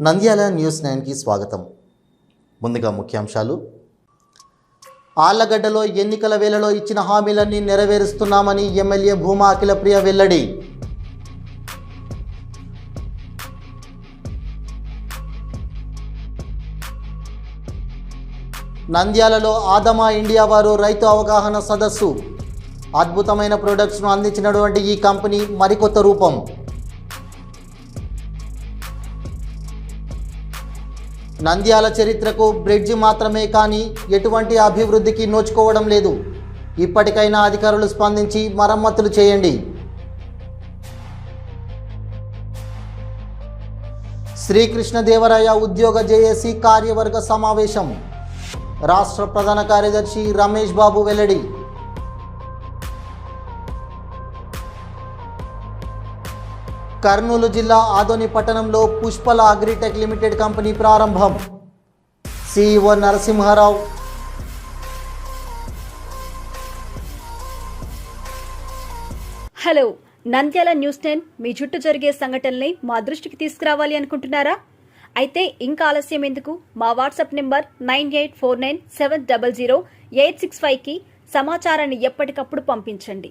Nandyal news నైన్కి స్వాగతం. ముందుగా ముఖ్యాంశాలు. ఆళ్ళగడ్డలో ఎన్నికల వేళలో ఇచ్చిన హామీలన్నీ నెరవేరుస్తున్నామని ఎమ్మెల్యే భూమా అఖిలప్రియ వెల్లడి. నంద్యాలలో ఆదమా ఇండియా వారు రైతు అవగాహన సదస్సు. అద్భుతమైన ప్రొడక్ట్స్ను అందించినటువంటి ఈ కంపెనీ మరికొత్త రూపం. నంద్యాల చరిత్రకు బ్రిడ్జి మాత్రమే కానీ ఎటువంటి అభివృద్ధికి నోచుకోవడం లేదు. ఇప్పటికైనా అధికారులు స్పందించి మరమ్మతులు చేయండి. శ్రీకృష్ణదేవరాయ ఉద్యోగ జేఏసీ కార్యవర్గ సమావేశం. రాష్ట్ర ప్రధాన కార్యదర్శి రమేష్ బాబు వెల్లడి. కర్నూలు జిల్లా ఆదోని పట్టణంలో పుష్పల అగ్రిటెక్ లిమిటెడ్ కంపెనీ ప్రారంభం. CEO Narasimharao. Hello Nandyal news ten మీ చుట్టూ జరిగే సంఘటనల్ని మా దృష్టికి తీసుకురావాలి అనుకుంటున్నారా? అయితే ఇంకా ఆలస్యం ఎందుకు? మా WhatsApp number nine eight four nine seven double zero eight six ఫైవ్కి సమాచారాన్ని ఎప్పటికప్పుడు పంపించండి.